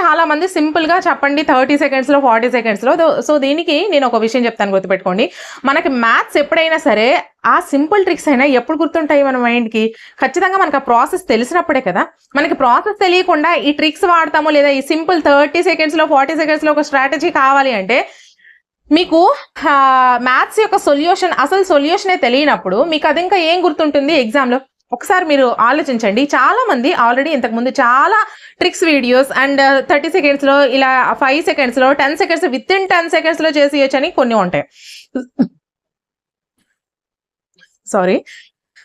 చాలా మంది చెప్పండి థర్టీ సెకండ్స్లో ఫార్టీ సెకండ్స్లో సో దీనికి నేను ఒక విషయం చెప్తాను గుర్తుపెట్టుకోండి. మనకి మ్యాథ్స్ ఎప్పుడైనా సరే ఆ సింపుల్ ట్రిక్స్ అయినా ఎప్పుడు గుర్తుంటాయి మన మైండ్కి ఖచ్చితంగా మనకు ఆ ప్రాసెస్ తెలిసినప్పుడే కదా. మనకి ప్రాసెస్ తెలియకుండా ఈ ట్రిక్స్ వాడతాము లేదా ఈ సింపుల్ థర్టీ సెకండ్స్లో ఫార్టీ సెకండ్స్లో ఒక స్ట్రాటజీ కావాలి అంటే మీకు మ్యాథ్స్ యొక్క సొల్యూషన్ అసలు సొల్యూషనే తెలియనప్పుడు మీకు అది ఇంకా ఏం గుర్తుంటుంది ఎగ్జామ్లో ఒకసారి మీరు ఆలోచించండి. చాలా మంది ఆల్రెడీ ఇంతకుముందు చాలా tricks videos and uh, thirty సెకండ్స్లో ఇలా ఫైవ్ సెకండ్స్లో ten seconds within ten సెకండ్స్లో చేసి అని కొన్ని ఉంటాయి. సారీ.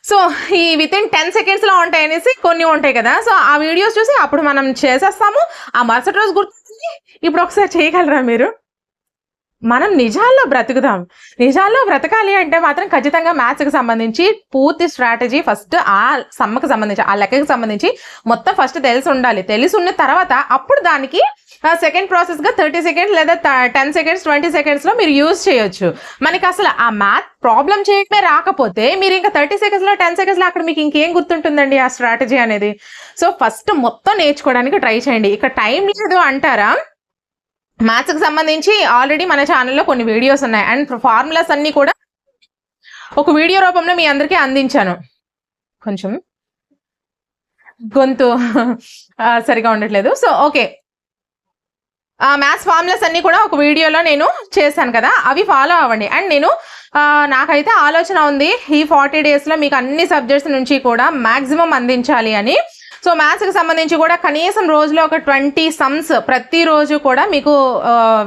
సో ఈ విత్ ఇన్ టెన్ సెకండ్స్లో ఉంటాయి అనేసి కొన్ని ఉంటాయి కదా. సో ఆ వీడియోస్ చూసి అప్పుడు మనం చేసేస్తాము. ఆ మరుసటి రోజు గుర్తుంది ఇప్పుడు ఒకసారి చేయగలరా మీరు? మనం నిజాల్లో బ్రతుకుదాం. నిజాల్లో బ్రతకాలి అంటే మాత్రం ఖచ్చితంగా మ్యాథ్స్కి సంబంధించి పూర్తి స్ట్రాటజీ ఫస్ట్ ఆ సమ్మకి సంబంధించి ఆ లెక్కకి సంబంధించి మొత్తం ఫస్ట్ తెలిసి ఉండాలి. తెలిసి ఉన్న తర్వాత అప్పుడు దానికి సెకండ్ ప్రాసెస్గా థర్టీ సెకండ్స్ లేదా టెన్ సెకండ్స్ ట్వంటీ సెకండ్స్లో మీరు యూజ్ చేయొచ్చు. మనకి అసలు ఆ మ్యాథ్ ప్రాబ్లం చేయటమే రాకపోతే మీరు ఇంకా థర్టీ సెకండ్స్లో టెన్ సెకండ్స్లో అక్కడ మీకు ఇంకేం గుర్తుంటుందండి ఆ స్ట్రాటజీ అనేది? సో ఫస్ట్ మొత్తం నేర్చుకోవడానికి ట్రై చేయండి. ఇక టైం లేదు అంటారా? మ్యాథ్స్కి సంబంధించి ఆల్రెడీ మన ఛానల్లో కొన్ని వీడియోస్ ఉన్నాయి. అండ్ ఫార్ములాస్ అన్ని కూడా ఒక వీడియో రూపంలో మీ అందరికీ అందించాను. కొంచెం గొంతు సరిగా ఉండట్లేదు. సో ఓకే మ్యాథ్స్ ఫార్ములాస్ అన్ని కూడా ఒక వీడియోలో నేను చేశాను కదా. అవి ఫాలో అవ్వండి. అండ్ నేను నాకైతే ఆలోచన ఉంది ఈ ఫార్టీ డేస్లో మీకు అన్ని సబ్జెక్ట్స్ నుంచి కూడా మ్యాక్సిమం అందించాలి అని. సో మ్యాథ్స్కి సంబంధించి కూడా కనీసం రోజులో ఒక ట్వంటీ సమ్స్ ప్రతిరోజు కూడా మీకు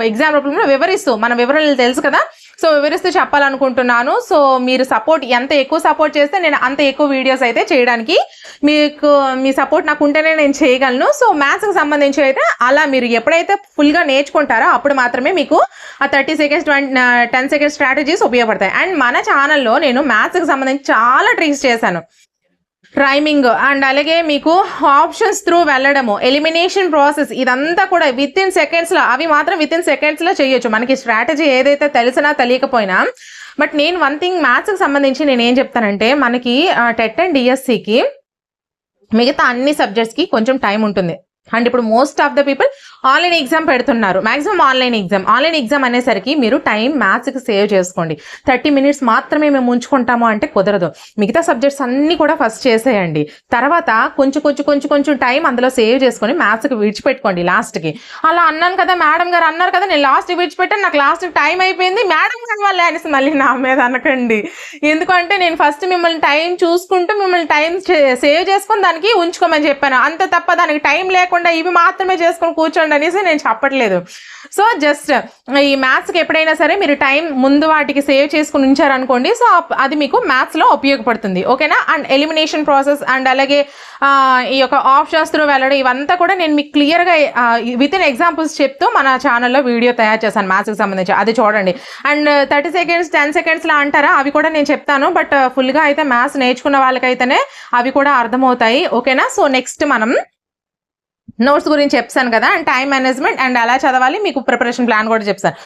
ఎగ్జామ్ రూపంలో వివరిస్తూ మన వివరాలు తెలుసు కదా? సో వివరిస్తూ చెప్పాలనుకుంటున్నాను. సో మీరు సపోర్ట్ ఎంత ఎక్కువ సపోర్ట్ చేస్తే నేను అంత ఎక్కువ వీడియోస్ అయితే చేయడానికి మీకు మీ సపోర్ట్ నాకు ఉంటేనే నేను చేయగలను. సో మ్యాథ్స్కి సంబంధించి అయితే అలా మీరు ఎప్పుడైతే ఫుల్గా నేర్చుకుంటారో అప్పుడు మాత్రమే మీకు ఆ thirty seconds twenty ten seconds strategies ఉపయోగపడతాయి. అండ్ మన ఛానల్లో నేను మ్యాథ్స్కి సంబంధించి చాలా ట్రిక్స్ చేశాను. రైమింగ్ అండ్ అలాగే మీకు ఆప్షన్స్ త్రూ వెళ్ళడము. ఎలిమినేషన్ ప్రాసెస్ ఇదంతా కూడా విత్ ఇన్ సెకండ్స్లో అవి మాత్రం విత్ ఇన్ సెకండ్స్లో చేయొచ్చు. మనకి స్ట్రాటజీ ఏదైతే తెలిసినా తెలియకపోయినా. బట్ నేను వన్ థింగ్ మ్యాథ్స్కి సంబంధించి నేను ఏం చెప్తానంటే మనకి టెట్ అండ్ డిఎస్సికి మిగతా అన్ని సబ్జెక్ట్స్కి కొంచెం టైం ఉంటుంది. అండ్ ఇప్పుడు most of the people online exam పెడుతున్నారు. Maximum online exam online exam అనేసరికి మీరు టైం మ్యాథ్స్కి సేవ్ చేసుకోండి. థర్టీ మినిట్స్ మాత్రమే మేము ఉంచుకుంటాము అంటే కుదరదు. మిగతా సబ్జెక్ట్స్ అన్ని కూడా ఫస్ట్ చేసేయండి. తర్వాత కొంచెం కొంచెం కొంచెం కొంచెం టైం అందులో సేవ్ చేసుకొని మ్యాథ్స్కి విడిచిపెట్టుకోండి లాస్ట్కి అలా అన్నాను కదా మేడం గారు అన్నారు కదా నేను లాస్ట్ విడిచిపెట్టాను నాకు లాస్ట్ టైం అయిపోయింది. మేడం గారు వాళ్ళే అనేసి మళ్ళీ నా మీద అనకండి. ఎందుకంటే నేను ఫస్ట్ మిమ్మల్ని టైం చూసుకుంటూ మిమ్మల్ని టైం సేవ్ చేసుకొని దానికి ఉంచుకోమని చెప్పాను. అంత తప్ప దానికి టైం లేకుండా ఇవి మాత్రమే చేసుకొని కూర్చోండి అనేసి నేను చెప్పట్లేదు. సో జస్ట్ ఈ మ్యాథ్స్కి ఎప్పుడైనా సరే మీరు టైం ముందు వాటికి సేవ్ చేసుకుని ఉంచారనుకోండి సో అది మీకు మ్యాథ్స్లో ఉపయోగపడుతుంది. ఓకేనా అండ్ ఎలిమినేషన్ ప్రాసెస్ అండ్ అలాగే ఈ యొక్క ఆప్షన్స్ త్రూ వెళ్ళడం ఇవంతా కూడా నేను మీకు క్లియర్గా విత్ ఇన్ ఎగ్జాంపుల్స్ చెప్తూ మన ఛానల్లో వీడియో తయారు చేశాను మ్యాథ్స్కి సంబంధించి. అది చూడండి. అండ్ థర్టీ సెకండ్స్ టెన్ సెకండ్స్లో అంటారా? అవి కూడా నేను చెప్తాను. బట్ ఫుల్గా అయితే మ్యాథ్స్ నేర్చుకున్న వాళ్ళకైతేనే అవి కూడా అర్థమవుతాయి. ఓకేనా సో నెక్స్ట్ మనం నోట్స్ గురించి చెప్తాను కదా అండ్ టైం మేనేజ్మెంట్ అండ్ ఎలా చదవాలి మీకు ప్రిపరేషన్ ప్లాన్ కూడా చెప్తాను.